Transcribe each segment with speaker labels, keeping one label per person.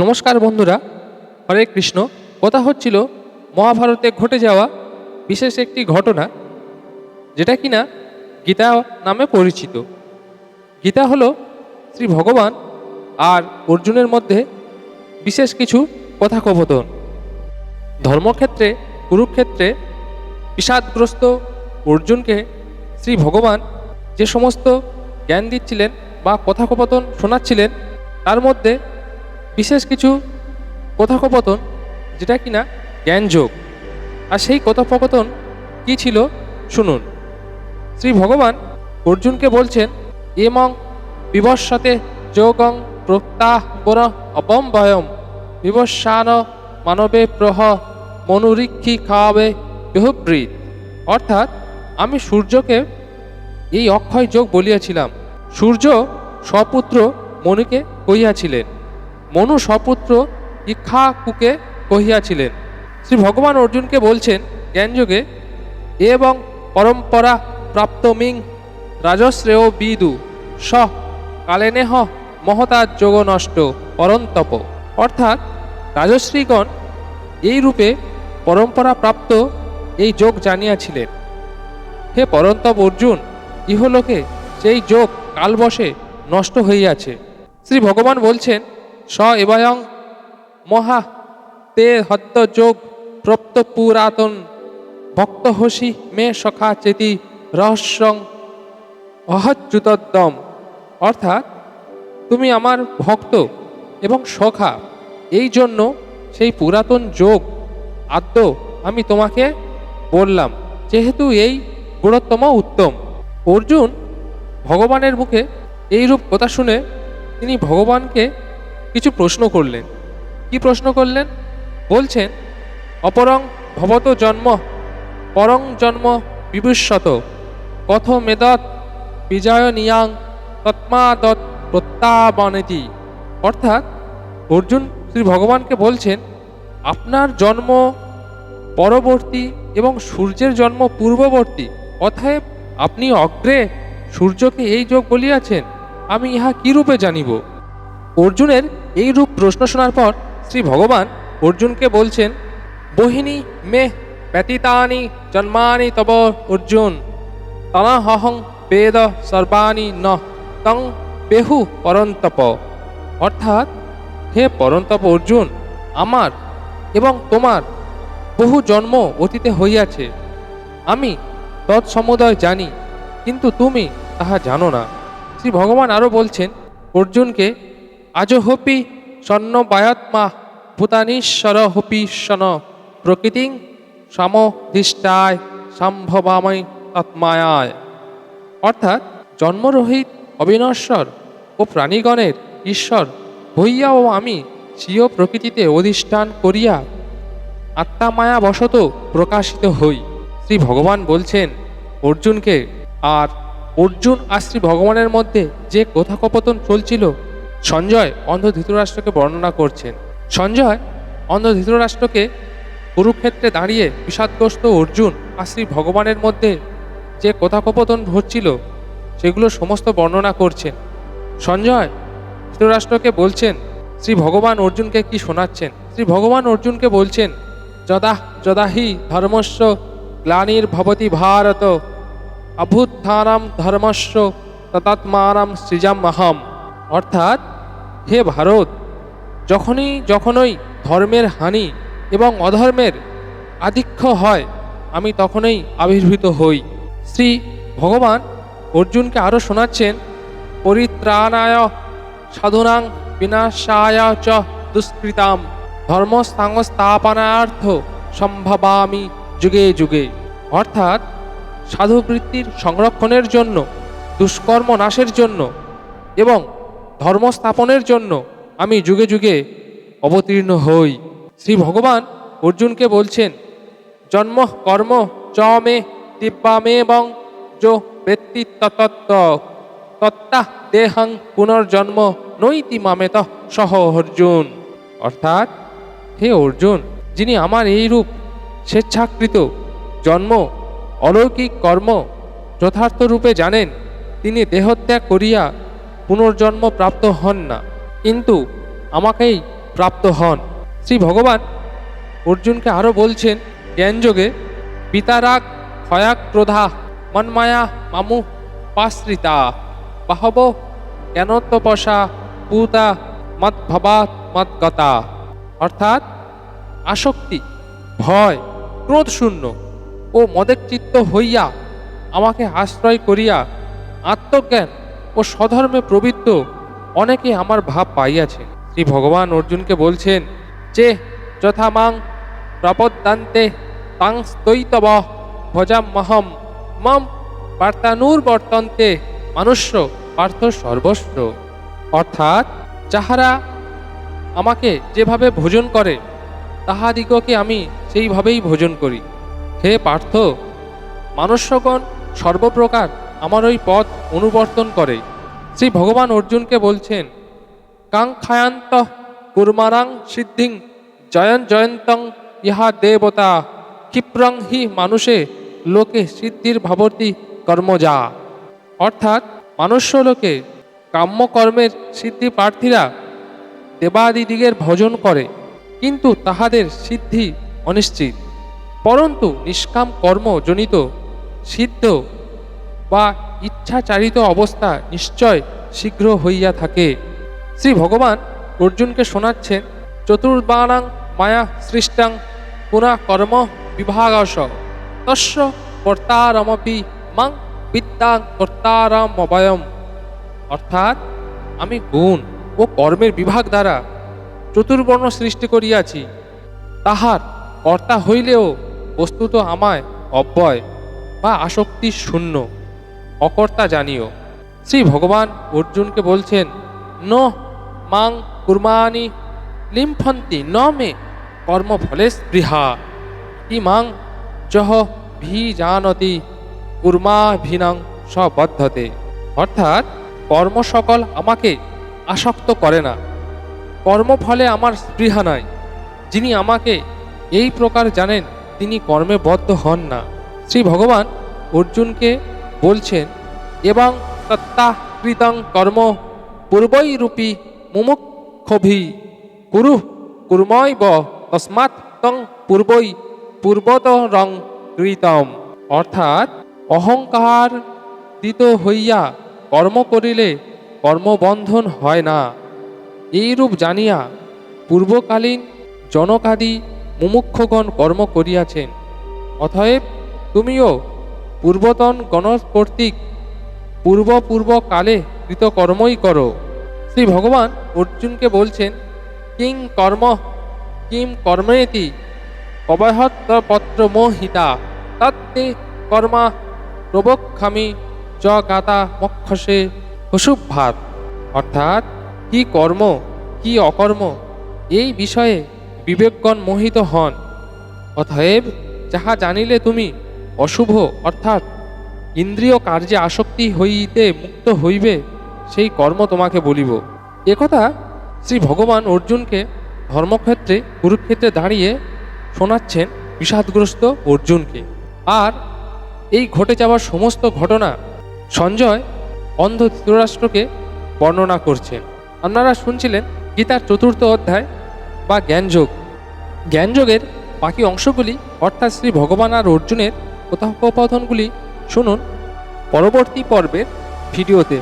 Speaker 1: নমস্কার বন্ধুরা, হরে কৃষ্ণ। কথা হচ্ছিল, মহাভারতে ঘটে যাওয়া বিশেষ একটি ঘটনা, যেটা কিনা গীতা নামে পরিচিত। গীতা হলো শ্রী ভগবান আর অর্জুনের মধ্যে বিশেষ কিছু কথাকথন ধর্মক্ষেত্রে, কুরুক্ষেত্রে বিষাদগ্রস্ত অর্জুনকে শ্রী ভগবান যে সমস্ত জ্ঞান দিচ্ছিলেন বা কথাকপতন শোনাচ্ছিলেন, তার মধ্যে বিশেষ কিছু কথোপকথন, যেটা কিনা জ্ঞানযোগ। আর সেই কথোপকথন কি ছিল, শুনুন। শ্রী ভগবান অর্জুনকে বলছেন, এমং বিবস্বতে যোগং প্রত্যাহ্বর অপম্বয়ম বিবস্বান মানবে প্রহ মনুরীক্ষী খাওয়াবে বিহবৃত অর্থাৎ আমি সূর্যকে এই অক্ষয় যোগ বলিয়াছিলাম। সূর্য স্বপুত্র মনুকে কহিয়াছিলেন মনু স্বপুত্র ইক্ষাকুকে কহিয়াছিলেন, শ্রী ভগবান অর্জুনকে বলছেন, জ্ঞানযোগে এবং পরম্পরা প্রাপ্ত মিং রাজশ্রেয় বিদু, স কালেনেহ মহতার যোগ নষ্ট পরন্তপ। অর্থাৎ রাজশ্রীগণ এই রূপে পরম্পরা প্রাপ্ত এই যোগ জানিয়াছিলেন। হে পরন্তপ অর্জুন, ইহলোকে সেই যোগ কালবশে নষ্ট হইয়াছে। শ্রী ভগবান বলছেন স এবায়ং মহা তে হত্য যোগ প্রপ্ত পুরাতন ভক্ত হসি মে সখা চেতি রহস্যং অহচ্যুতদ্দম অর্থাৎ তুমি আমার ভক্ত এবং সখা, এই জন্য সেই পুরাতন যোগ আদ্য আমি তোমাকে বললাম, যেহেতু এই গুণোত্তম উত্তম। অর্জুন ভগবানের মুখে এইরূপ কথা শুনে তিনি ভগবানকে কিছু প্রশ্ন করলেন। কি প্রশ্ন করলেন? বলছেন, অপরং ভবত জন্ম, পরং জন্ম বিভুষ্যত কথ মেদত বিজয় নিয়াং তৎমাদত প্রত্যাবনেতি। অর্থাৎ অর্জুন শ্রী ভগবানকে বলছেন, আপনার জন্ম পরবর্তী এবং সূর্যের জন্ম পূর্ববর্তী, অতএব আপনি অগ্রে সূর্যকে এই যোগ বলিয়াছেন, আমি ইহা কি রূপে জানিব? অর্জুনের এই রূপ প্রশ্ন শোনার পর শ্রী ভগবান অর্জুনকে বলছেন, বহিনী মে ব্যতীতানি জন্মানি তব অর্জুন। তনাহং বেদ সর্বাণি ন তং বেহু পরন্তপ। অর্থাৎ, হে পরন্তপ অর্জুন, আমার এবং তোমার বহু জন্ম অতীতে হইয়াছে। আমি তৎসমুদয় জানি, কিন্তু তুমি তাহা জানো না। শ্রী ভগবান আরও বলছেন, অর্জুনকে আজহপি স্বর্ণবায়াত্মা ভূতানীশ্বর হপি শন। প্রকৃতিং সমধিষ্ঠায় সম্ভবাময় তৎমায়ায়। অর্থাৎ জন্মরহিত অবিনশ্বর ও প্রাণীগণের ঈশ্বর হইয়াও আমি স্বীয় প্রকৃতিতে অধিষ্ঠান করিয়া আত্মামায়া বশত প্রকাশিত হই। শ্রী ভগবান বলছেন, অর্জুনকে, আর অর্জুন আর শ্রী ভগবানের মধ্যে যে কথোপকথন চলছিল সঞ্জয় অন্ধ ধৃতরাষ্ট্রকে বর্ণনা করছেন। সঞ্জয় অন্ধ ধৃতরাষ্ট্রকে কুরুক্ষেত্রে দাঁড়িয়ে বিষাদগ্রস্ত অর্জুন আর শ্রী ভগবানের মধ্যে যে কথোপকথন ঘটছিল, সেগুলো সমস্ত বর্ণনা করছেন। সঞ্জয় ধৃতরাষ্ট্রকে বলছেন, শ্রী ভগবান অর্জুনকে কি শোনাচ্ছেন? শ্রী ভগবান অর্জুনকে বলছেন, যদাহ, যদাহি ধর্মস্য গ্লানির ভবতি ভারত, অভ্যুত্থানাম ধর্মস্য ততাত্মানাম সৃজামহম অর্থাৎ হে ভারত, যখনই যখনই ধর্মের হানি এবং অধর্মের আধিক্য হয়, আমি তখনই আবির্ভূত হই। শ্রী ভগবান অর্জুনকে আরও শোনাচ্ছেন, পরিত্রাণায় সাধুনাং বিনাশায় চ দুষ্কৃতাম ধর্মস্থাঙ্গস্থাপনার্থ সম্ভবামি যুগে যুগে। অর্থাৎ সাধুবৃত্তির সংরক্ষণের জন্য, দুষ্কর্ম নাশের জন্য এবং ধর্ম স্থাপনের জন্য আমি যুগে যুগে অবতীর্ণ হই। শ্রী ভগবান অর্জুনকে বলছেন, জন্ম কর্ম চ মে দিব্যামে এবং যো ব্যক্তি তত্ত্ব। তত্তা দেহং পুনর্জন্ম নৈতি মামেত সহ অর্জুন। অর্থাৎ, হে অর্জুন, যিনি আমার এই রূপ স্বেচ্ছাকৃত জন্ম, অলৌকিক কর্ম যথার্থ রূপে জানেন, তিনি দেহত্যাগ করিয়া পুনর্জন্ম প্রাপ্ত হন না। কিন্তু আমাকেই প্রাপ্ত হন। শ্রী ভগবান অর্জুনকে আরও বলছেন জ্ঞানযোগে পিতারাগ ক্ষয়াক ক্রোধা মন্মায়া মামু পাশ্রিতা। বাহব জ্ঞানোত্তপসা পুতা মদ্ভবাত মদ্গতা। অর্থাৎ আসক্তি, ভয়, ক্রোধ শূন্য ও মদেচ্চিত্ত হইয়া আমাকে আশ্রয় করিয়া আত্মজ্ঞান ও স্বধর্মে প্রবৃত্ত অনেকে আমার ভাব পাইয়াছে। শ্রী ভগবান অর্জুনকে বলছেন, যে যথা মাং প্রপদ্যান্তে তাং স্তৈতব ভজামহম মম বার্তানুর্বর্তন্তে মানুষ্য পার্থ সর্বস্ব। অর্থাৎ যাহারা আমাকে যেভাবে ভোজন করে, তাহাদিগকে আমি সেইভাবেই ভোজন করি। হে পার্থ, মানুষ্যগণ সর্বপ্রকার আমার ওই পথ অনুবর্তন করে। শ্রী ভগবান অর্জুনকে বলছেন কাঙ্ক্ষায়ান্ত কুর্মারাং সিদ্ধিং জয়ন জয়ন্তং ইহা দেবতা ক্ষিপ্রং হি মানুষে লোকে সিদ্ধির ভাবর্তি কর্মজা। অর্থাৎ মানুষ্য লোকে কাম্যকর্মের সিদ্ধি প্রার্থীরা দেবাদিদিগের ভজন করে, কিন্তু তাহাদের সিদ্ধি অনিশ্চিত। পরন্তু নিষ্কাম কর্মজনিত সিদ্ধ বা ইচ্ছাচারিত অবস্থা নিশ্চয় শীঘ্র হইয়া থাকে। শ্রী ভগবান অর্জুনকে শোনাচ্ছেন, চতুর্বাণাং মায়া সৃষ্টাং পুনা কর্ম বিভাগস। তস্য কর্তারমপি মাং বিদ্যা কর্তারামবয়ম। অর্থাৎ আমি গুণ ও কর্মের বিভাগ দ্বারা চতুর্বর্ণ সৃষ্টি করিয়াছি। তাহার কর্তা হইলেও বস্তুত আমায় অব্যয় বা আসক্তি শূন্য। অকর্তা জানিও। শ্রী ভগবান অর্জুনকে বলছেন ন মাং কুর্মানি লিম্ফন্তি, ন মে কর্মফলে স্পৃহা। ইমাং যহ ভি জানতি কুর্মাভিনাং সবদ্ধতে। অর্থাৎ কর্ম সকল আমাকে আসক্ত করে না। কর্মফলে আমার স্পৃহা নাই। যিনি আমাকে এই প্রকার জানেন, তিনি কর্মে বদ্ধ হন না। শ্রী ভগবান অর্জুনকে বলছেন, এবং তত্তাকৃতং কর্ম পূর্বই রূপী মুমুক্ষভি কুরু কুর্ময় তস্মাৎ তং পূর্বই পূর্বত রং কৃতম অর্থাৎ অহংকার দিত হইয়া কর্ম করিলে কর্মবন্ধন হয় না। এইরূপ জানিয়া পূর্বকালীন জনকাদি মুমুক্ষগণ কর্ম করিয়াছেন। অতএব তুমিও পূর্বতন গণ কর্তৃক পূর্ব পূর্ব কালে কৃতকর্মই করো। শ্রী ভগবান অর্জুনকে বলছেন, কিং কর্ম, কিম কর্মেতি কবহত্ত পত্র মোহিতা তত্তে কর্মা প্রবক্ষামি চ গাতা মক্ষসে হসুভাত অর্থাৎ, কি কর্ম, কি অকর্ম, এই বিষয়ে বিবেকগণ মোহিত হন। অতএব, যাহা জানিলে তুমি অশুভ, অর্থাৎ ইন্দ্রিয় কার্যে আসক্তি হইতে মুক্ত হইবে, সেই কর্ম তোমাকে বলিব। একথা শ্রী ভগবান অর্জুনকে ধর্মক্ষেত্রে, কুরুক্ষেত্রে দাঁড়িয়ে শোনাচ্ছেন বিষাদগ্রস্ত অর্জুনকে। আর এই ঘটে যাওয়ার সমস্ত ঘটনা সঞ্জয় অন্ধ ধৃতরাষ্ট্রকে বর্ণনা করছেন। আপনারা শুনছিলেন গীতার চতুর্থ অধ্যায় বা জ্ঞানযোগ। জ্ঞানযোগের বাকি অংশগুলি, অর্থাৎ শ্রী ভগবান আর অর্জুনের কথোপকথনগুলি শুনুন পরবর্তী পর্বের ভিডিওতে।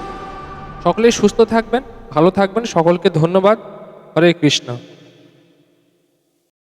Speaker 1: সকলে সুস্থ থাকবেন ভালো থাকবেন সকলকে ধন্যবাদ। হরে কৃষ্ণ।